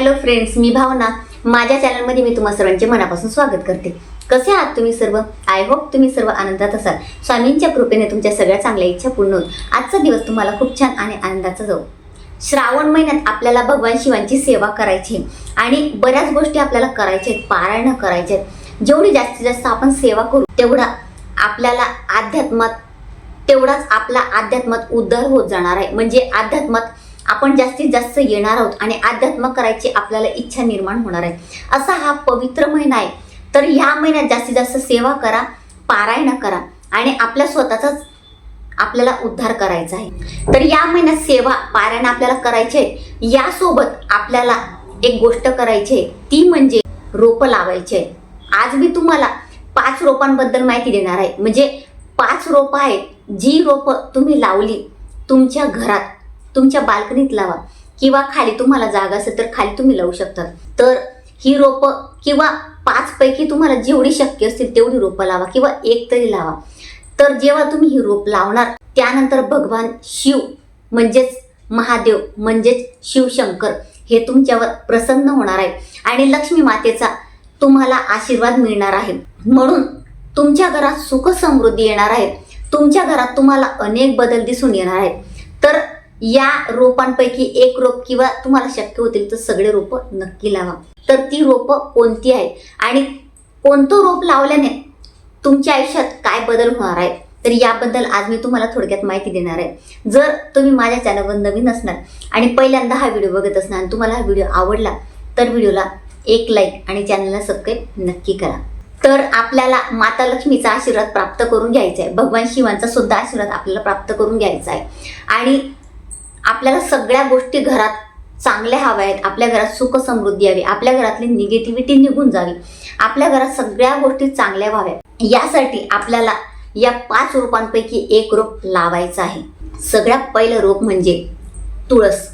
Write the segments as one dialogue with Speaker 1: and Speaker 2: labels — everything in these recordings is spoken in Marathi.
Speaker 1: हॅलो फ्रेंड्स मी भावना. माझ्या चॅनलमध्ये मी तुम्हा सर्वांचे मनापासून स्वागत करते. कसे आहात तुम्ही सर्व? आय होप तुम्ही सर्व आनंदात असाल. स्वामींच्या कृपेने तुमच्या सगळ्या चांगल्या इच्छा पूर्ण होत आजचा दिवस तुम्हाला खूप छान आणि आनंदाचा जाऊ. श्रावण महिन्यात आपल्याला भगवान शिवांची सेवा करायची आहे. आणि बऱ्याच गोष्टी आपल्याला करायच्या आहेत पारायण करायचे आहेत. जेवढी जास्तीत जास्त आपण सेवा करू तेवढा आपल्याला अध्यात्मात तेवढाच आपला अध्यात्मात उद्धार होत जाणार आहे. म्हणजे अध्यात्मात आपण जास्तीत जास्त येणार आहोत आणि अध्यात्म करायची आपल्याला इच्छा निर्माण होणार आहे. असा हा पवित्र महिना आहे. तर ह्या महिन्यात जास्तीत जास्त सेवा करा पारायण करा आणि आपल्या स्वतःचाच आपल्याला उद्धार करायचा आहे. तर या महिन्यात सेवा पारायण आपल्याला करायचे आहे. यासोबत आपल्याला एक गोष्ट करायची आहे. ती म्हणजे रोपं लावायची आहे. आज मी तुम्हाला पाच रोपांबद्दल माहिती देणार आहे. म्हणजे पाच रोपं आहेत. जी रोपं तुम्ही लावली तुमच्या घरात तुमच्या बाल्कनीत लावा. किंवा खाली तुम्हाला जागा असेल तर खाली तुम्ही लावू शकता. तर ही रोपं किंवा पाच पैकी तुम्हाला जेवढी शक्य असतील तेवढी रोपं लावा किंवा एक तरी लावा. तर जेव्हा तुम्ही ही रोप लावणार त्यानंतर भगवान शिव म्हणजेच महादेव म्हणजेच शिवशंकर हे तुमच्यावर प्रसन्न होणार आहे आणि लक्ष्मी मातेचा तुम्हाला आशीर्वाद मिळणार आहे. म्हणून तुमच्या घरात सुख समृद्धी येणार आहे. तुमच्या घरात तुम्हाला अनेक बदल दिसून येणार आहेत. या रोपांपैकी एक रोप किंवा तुम्हाला शक्य होतील तर सगळे रोप नक्की लावा. तर ती रोपं कोणती आहे आणि कोणतं रोप लावल्याने तुमच्या आयुष्यात काय बदल होणार आहे? तर याबद्दल आज मी तुम्हाला थोडक्यात माहिती देणार आहे. जर तुम्ही माझ्या चॅनलवर नवीन असणार आणि पहिल्यांदा हा व्हिडिओ बघत असणार आणि तुम्हाला हा व्हिडिओ आवडला तर व्हिडिओला एक लाईक आणि चॅनलला सबस्क्राईब नक्की करा. तर आपल्याला माता लक्ष्मीचा आशीर्वाद प्राप्त करून घ्यायचा आहे. भगवान शिवांचा सुद्धा आशीर्वाद आपल्याला प्राप्त करून घ्यायचा आहे. आणि आपल्याला सगळ्या गोष्टी घरात चांगल्या हव्या आहेत आपल्या घरात सुख समृद्धी यावी आपल्या घरातली निगेटिव्हिटी निघून जावी आपल्या घरात सगळ्या गोष्टी चांगल्या व्हाव्या यासाठी आपल्याला या पाच रोपांपैकी एक रोप लावायचं आहे. सगळ्यात पहिलं रोप म्हणजे तुळस.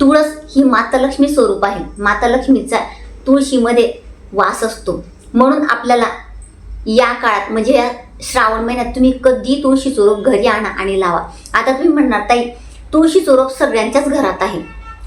Speaker 1: तुळस ही माता लक्ष्मी स्वरूप आहे. माता लक्ष्मीचा तुळशीमध्ये वास असतो. म्हणून आपल्याला या काळात म्हणजे या श्रावण महिन्यात तुम्ही कधी तुळशी रोप घरी आणा आणि लावा. आता तुम्ही म्हणणार ताई तुळशीचं रोप सगळ्यांच्याच घरात आहे.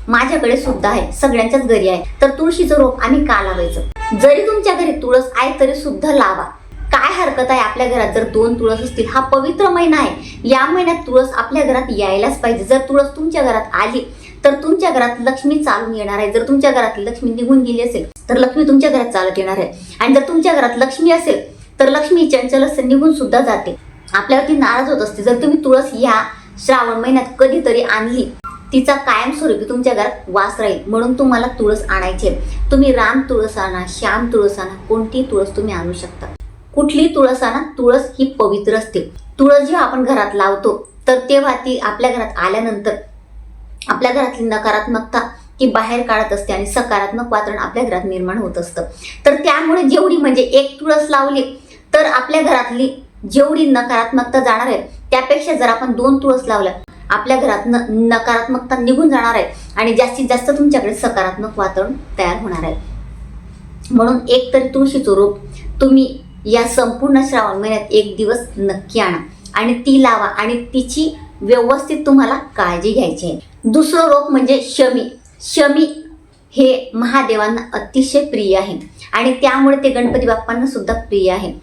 Speaker 1: माझ्याकडे सुद्धा आहे सगळ्यांच्याच घरी आहे. तर तुळशीचं रोप आम्ही का लावायचं? जरी तुमच्या घरी तुळस आहे तरी सुद्धा लावा. काय हरकत आहे आपल्या घरात? जर दोन तुळस असतील हा पवित्र महिना आहे. या महिन्यात तुळस आपल्या घरात यायलाच पाहिजे. जर तुळस तुमच्या घरात आली तर तुमच्या घरात लक्ष्मी चालून येणार आहे. जर तुमच्या घरात लक्ष्मी निघून गेली असेल तर लक्ष्मी तुमच्या घरात चालत येणार आहे. आणि जर तुमच्या घरात लक्ष्मी असेल तर लक्ष्मी चंचल निघून सुद्धा जाते. आपल्यावरती नाराज होत असते. जर तुम्ही तुळस या श्रावण महिन्यात कधीतरी आणली. तिचा कायमस्वरूपी तुमच्या घरात वास राहील म्हणून तुम्हाला तुळस आणायची. तुम्ही राम तुळस आणा श्याम तुळस आणा कोणतीही तुळस तुम्ही आणू शकता? कुठली तुळस आणा तुळस ही पवित्र असते. तुळस जेव्हा आपण घरात लावतो तर तेव्हा ती आपल्या घरात आल्यानंतर आपल्या घरातली नकारात्मकता ती बाहेर काढत असते आणि सकारात्मक वातावरण आपल्या घरात निर्माण होत असतं. तर त्यामुळे जेवढी म्हणजे एक तुळस लावली तर आपल्या घरातली जेवढी नकारात्मकता जाणार आहे त्यापेक्षा जर आपण दोन तुळस लावल्या आपल्या घरात नकारात्मकता निघून जाणार आहे आणि जास्तीत जास्त तुमच्याकडे सकारात्मक वातावरण तयार होणार आहे. म्हणून एक तरी तुळशीचं रोप तुम्ही या संपूर्ण श्रावण महिन्यात एक दिवस नक्की आणा आणि ती लावा आणि तिची व्यवस्थित तुम्हाला काळजी घ्यायची आहे. दुसरं रोप म्हणजे शमी. शमी हे महादेवांना अतिशय प्रिय आहे आणि त्यामुळे ते गणपती बाप्पांना सुद्धा प्रिय आहे.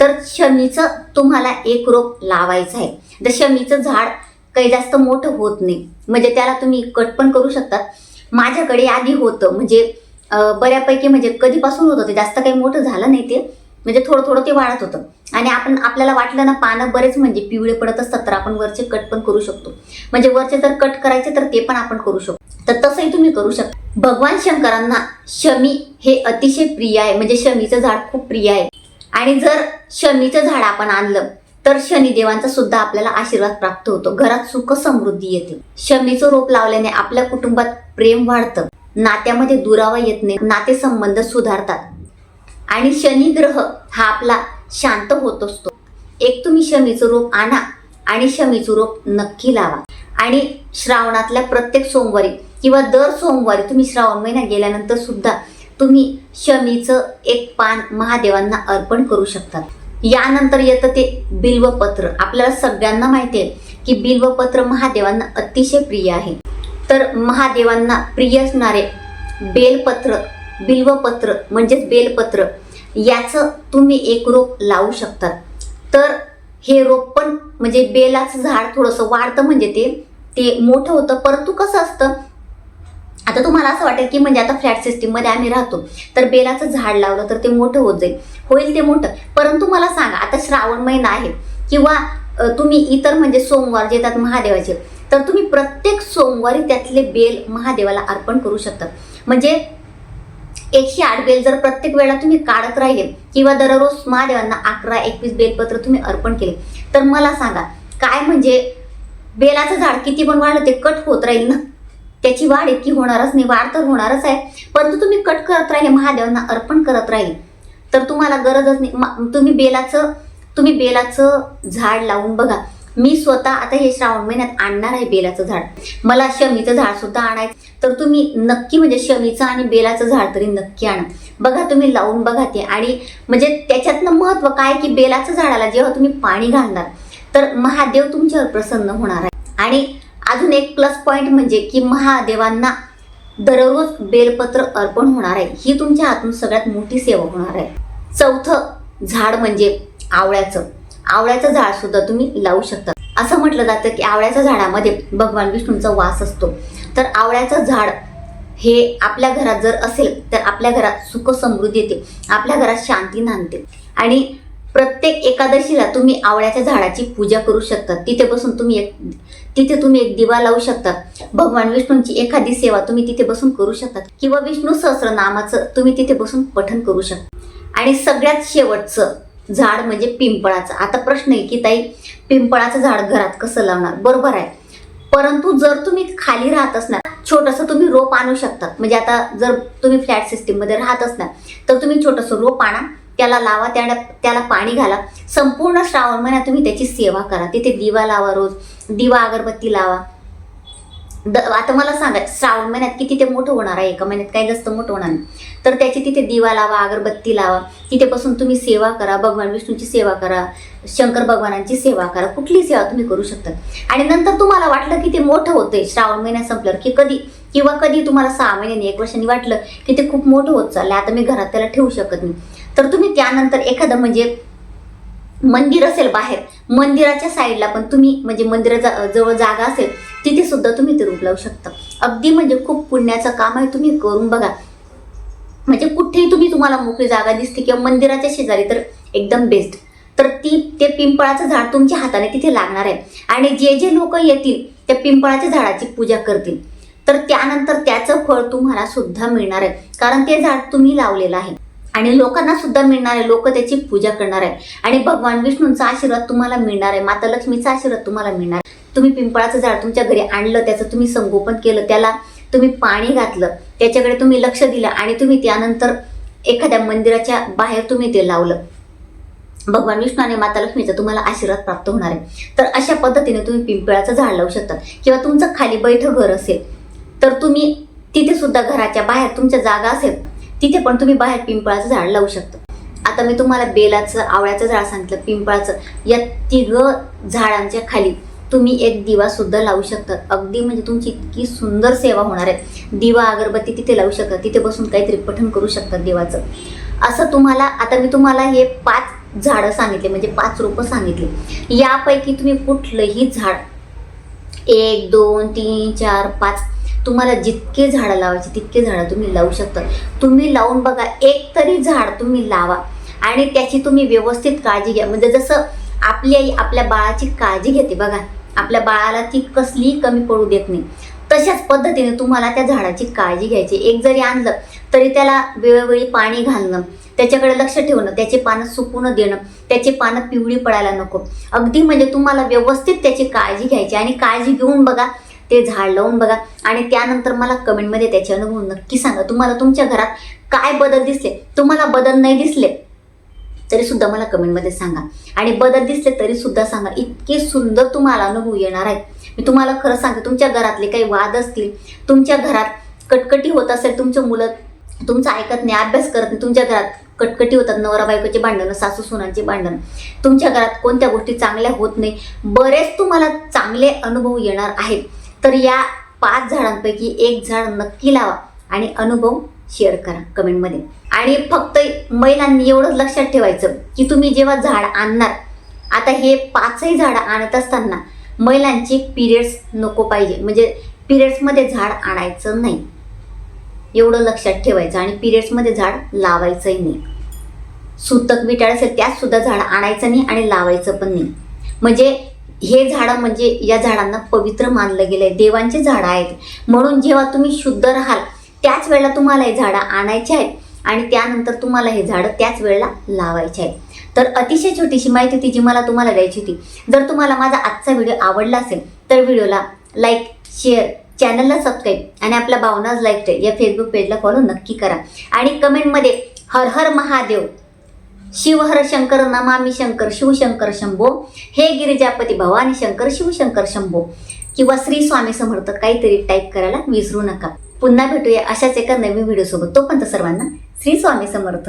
Speaker 1: तर शमीचं तुम्हाला एक रोप लावायचं आहे. तर शमीचं झाड काही जास्त मोठं होत नाही म्हणजे त्याला तुम्ही कट पण करू शकतात. माझ्याकडे आधी होतं म्हणजे बऱ्यापैकी म्हणजे कधीपासून होतं ते जास्त काही मोठं झालं नाही ते म्हणजे थोडं थोडं ते वाढत होतं. आणि आपण आपल्याला वाटलं ना पानं बरेच म्हणजे पिवळे पडत असतात तर आपण वरचे कट पण करू शकतो. म्हणजे वरचे जर कट करायचे तर ते पण आपण करू शकतो. तर तसंही तुम्ही करू शकता. भगवान शंकरांना शमी हे अतिशय प्रिय आहे म्हणजे शमीचं झाड खूप प्रिय आहे. आणि जर शमीचं झाड आपण आणलं तर शनिदेवांचा सुद्धा आपल्याला आशीर्वाद प्राप्त होतो. घरात सुख समृद्धी येते. शमीचं रोप लावल्याने आपल्या कुटुंबात प्रेम वाढतं. नात्यामध्ये दुरावा येत नाही. नातेसंबंध सुधारतात. आणि शनी ग्रह हा आपला शांत होत असतो. एक तुम्ही शमीचं रोप आणा आणि शमीचं रोप नक्की लावा. आणि श्रावणातल्या प्रत्येक सोमवारी किंवा दर सोमवारी तुम्ही श्रावण महिना गेल्यानंतर सुद्धा तुम्ही शमीचं एक पान महादेवांना अर्पण करू शकतात. यानंतर येतं ते बिल्वपत्र. आपल्याला सगळ्यांना माहिती आहे की बिल्वपत्र महादेवांना अतिशय प्रिय आहे. तर महादेवांना प्रिय असणारे बेलपत्र बिल्वपत्र म्हणजेच बेलपत्र याचं तुम्ही एक रोप लावू शकतात. तर हे रोप पण म्हणजे बेलाचं झाड थोडंसं वाढतं म्हणजे ते ते मोठं होतं. परंतु कसं असतं आता तुम्हाला असं वाटेल की म्हणजे आता फ्लॅट सिस्टीममध्ये आम्ही राहतो तर बेलाचं झाड लावलं तर ते मोठं होत जाईल. होईल ते मोठं. परंतु मला सांगा आता श्रावण महिना आहे किंवा तुम्ही इतर म्हणजे सोमवार जे येतात महादेवाचे तर तुम्ही प्रत्येक सोमवारी त्यातले बेल महादेवाला अर्पण करू शकता. म्हणजे एकशे आठ बेल जर प्रत्येक वेळा तुम्ही काढत राहिले किंवा दररोज महादेवांना अकरा एकवीस बेलपत्र तुम्ही अर्पण केले तर मला सांगा काय म्हणजे बेलाचं झाड किती पण वाढलं ते कट होत राहील ना? त्याची वाढ इतकी होणारच नाही वाढ तर होणारच आहे. परंतु तुम्ही कट करत राहिले महादेवांना अर्पण करत राहील. तर तुम्हाला गरजच नाही. तुम्ही बेलाचं तुम्ही बेलाचं झाड लावून बघा. मी स्वतः आता हे श्रावण महिन्यात आणणार आहे बेलाचं झाड. मला शमीचं झाड सुद्धा आणायचं. तर तुम्ही नक्की म्हणजे शमीचं आणि बेलाचं झाड तरी नक्की आणा. बघा तुम्ही लावून बघा ते. आणि म्हणजे त्याच्यातनं महत्त्व काय की बेलाचं झाडाला जेव्हा तुम्ही पाणी घालणार तर महादेव तुमच्यावर प्रसन्न होणार आहे. आणि अजून एक प्लस पॉईंट म्हणजे की महादेवांना दररोज बेलपत्र अर्पण होणार आहे. ही तुमच्या हातून सगळ्यात मोठी सेवा होणार आहे. चौथं झाड म्हणजे आवळ्याचं. आवळ्याचं झाड सुद्धा तुम्ही लावू शकता. असं म्हटलं जातं की आवळ्याच्या झाडामध्ये भगवान विष्णूंचा वास असतो. तर आवळ्याचं झाड हे आपल्या घरात जर असेल तर आपल्या घरात सुख समृद्धी येते. आपल्या घरात शांती नांदते. आणि प्रत्येक एकादशीला तुम्ही आवळ्याच्या झाडाची पूजा करू शकता. तिथे बसून तुम्ही एक तिथे तुम्ही एक दिवा लावू शकता. भगवान विष्णूंची एखादी सेवा तुम्ही तिथे बसून करू शकता. किंवा विष्णू सहस्रनामाचं तुम्ही तिथे बसून पठन करू शकता. आणि सगळ्यात शेवटचं झाड म्हणजे पिंपळाचं. आता प्रश्न आहे की ताई पिंपळाचं झाड घरात कसं लावणार? बरोबर आहे. परंतु जर तुम्ही खाली राहत असणार छोटंसं तुम्ही रोप आणू शकतात म्हणजे आता जर तुम्ही फ्लॅट सिस्टीममध्ये राहत असणार तर तुम्ही छोटंसं रोप आणा त्याला लावा त्याला त्याला पाणी घाला. संपूर्ण श्रावण महिन्यात तुम्ही त्याची सेवा करा. तिथे दिवा लावा रोज. दिवा अगरबत्ती लावा. द आता मला सांगा श्रावण महिन्यात किती ते मोठं होणार आहे? एका महिन्यात काही जास्त मोठं होणार नाही. तर त्याची तिथे दिवा लावा अगरबत्ती लावा. तिथेपासून तुम्ही सेवा करा भगवान विष्णूची सेवा करा शंकर भगवानांची सेवा करा. कुठली सेवा तुम्ही करू शकता. आणि नंतर तुम्हाला वाटलं की ते मोठं होतंय. श्रावण महिन्यात संपल्यावर की कधी किंवा कधी तुम्हाला सहा महिन्याने एक वर्षांनी वाटलं की ते खूप मोठं होत चाललं आता मी घरात त्याला ठेवू शकत नाही. तर तुम्ही त्यानंतर एखादं म्हणजे मंदिर असेल बाहेर मंदिराच्या साईडला पण तुम्ही म्हणजे मंदिराचा जवळ जागा असेल तिथे सुद्धा तुम्ही ते रूप लावू शकता. अगदी म्हणजे खूप पुण्याचं काम आहे तुम्ही करून बघा. म्हणजे कुठेही तुम्ही तुम्हाला मोकळी जागा दिसते किंवा मंदिराच्या शेजारी तर एकदम बेस्ट तर ती ते पिंपळाचं झाड तुमच्या हाताने तिथे लागणार आहे. आणि जे जे लोक येतील त्या पिंपळाच्या झाडाची पूजा करतील. तर त्यानंतर त्याचं फळ तुम्हाला सुद्धा मिळणार आहे. कारण ते झाड तुम्ही लावलेलं आहे. आणि लोकांना सुद्धा मिळणार आहे. लोक त्याची पूजा करणार आहे. आणि भगवान विष्णूंचा आशीर्वाद तुम्हाला मिळणार आहे. माता लक्ष्मीचा आशीर्वाद तुम्हाला मिळणार आहे. तुम्ही पिंपळाचं झाड तुमच्या घरी आणलं त्याचं तुम्ही संगोपन केलं त्याला तुम्ही पाणी घातलं त्याच्याकडे तुम्ही लक्ष दिलं आणि तुम्ही त्यानंतर एखाद्या मंदिराच्या बाहेर तुम्ही ते लावलं. भगवान विष्णू आणि माता लक्ष्मीचा तुम्हाला आशीर्वाद प्राप्त होणार आहे. तर अशा पद्धतीने तुम्ही पिंपळाचं झाड लावू शकता. किंवा तुमचं खाली बैठ घर असेल तर तुम्ही तिथे सुद्धा घराच्या बाहेर तुमच्या जागा असेल तिथे पण तुम्ही बाहेर पिंपळाचं झाड लावू शकता. आता मी तुम्हाला बेलाचं आवळ्याचं झाड सांगितलं पिंपळाचं. या तिघ झाडांच्या खाली तुम्ही एक दिवा सुद्धा लावू शकता. अगदी म्हणजे तुमची इतकी सुंदर सेवा होणार आहे. दिवा अगरबत्ती तिथे लावू शकता. तिथे बसून काहीतरी पठण करू शकता देवाचं. असं तुम्हाला आता मी तुम्हाला हे पाच झाडं सांगितले म्हणजे पाच रोपं सांगितले. यापैकी तुम्ही कुठलंही झाड एक दोन तीन चार पाच तुम्हाला जितके झाडं लावायचे तितके झाडं तुम्ही लावू शकता. तुम्ही लावून बघा एक तरी झाड तुम्ही लावा. आणि त्याची तुम्ही व्यवस्थित काळजी घ्या. म्हणजे जसं आपली आई आपल्या बाळाची काळजी घेते बघा. आपल्या बाळाला ती कसलीही कमी पडू देत नाही. तशाच पद्धतीने तुम्हाला त्या झाडाची काळजी घ्यायची. एक जरी आणलं तरी त्याला वेळोवेळी पाणी घालणं त्याच्याकडे लक्ष ठेवणं त्याचे पानं सुकून देणं त्याची पानं पिवळी पडायला नको. अगदी म्हणजे तुम्हाला व्यवस्थित त्याची काळजी घ्यायची. आणि काळजी घेऊन बघा ते झाड लावून बघा. आणि त्यानंतर मला कमेंटमध्ये त्याचे अनुभव नक्की सांगा. तुम्हाला तुमच्या घरात काय बदल दिसले? तुम्हाला बदल नाही दिसले तरी सुद्धा मला कमेंटमध्ये सांगा. आणि बदल दिसले तरी सुद्धा सांगा. इतके सुंदर तुम्हाला अनुभव येणार आहेत. मी तुम्हाला खरं सांगते तुमच्या घरातले काही वाद असतील तुमच्या घरात कटकटी होत असेल तुमचं मुलं तुमचं ऐकत नाही अभ्यास करत नाही तुमच्या घरात कटकटी होतात नवरा बायकोचे भांडणं सासू सुनांचे भांडण. तुमच्या घरात कोणत्या गोष्टी चांगल्या होत नाही बरेच तुम्हाला चांगले अनुभव येणार आहेत. तर या पाच झाडांपैकी एक झाड नक्की लावा आणि अनुभव शेअर करा कमेंटमध्ये. आणि फक्त महिलांनी एवढंच लक्षात ठेवायचं की तुम्ही जेव्हा झाड आणणार आता हे पाचही झाडं आणत असताना महिलांची पिरियड्स नको पाहिजे. म्हणजे पिरियड्समध्ये झाड आणायचं नाही. एवढं लक्षात ठेवायचं आणि पिरियड्समध्ये झाड लावायचंही नाही. सुतक विटाळ असेल त्यात सुद्धा झाड आणायचं नाही आणि लावायचं पण नाही. म्हणजे हे झाडं म्हणजे या झाडांना पवित्र मानलं गेलं आहे देवांचे झाडं आहेत. म्हणून जेव्हा तुम्ही शुद्ध राहाल त्याच वेळेला तुम्हाला हे झाडं आणायचे आहेत आणि त्यानंतर तुम्हाला हे झाडं त्याच वेळेला लावायचे आहेत. तर अतिशय छोटीशी माहिती ती जी मला तुम्हाला द्यायची होती. जर तुम्हाला माझा आजचा व्हिडिओ आवडला असेल तर व्हिडिओला लाईक शेअर चॅनलला सबस्क्राईब आणि आपल्या भावनाज लाईफ या फेसबुक पेजला फॉलो नक्की करा. आणि कमेंटमध्ये हर हर महादेव शिवहर शंकर नमामी शंकर शिवशंकर शंभो. हे गिरिजापती भवानी शंकर शिवशंकर शंभो. किंवा श्री स्वामी समर्थ काहीतरी टाईप करायला विसरू नका. पुन्हा भेटूया अशाच एका नवीन व्हिडिओ सोबत. तोपर्यंत सर्वांना श्री स्वामी समर्थ.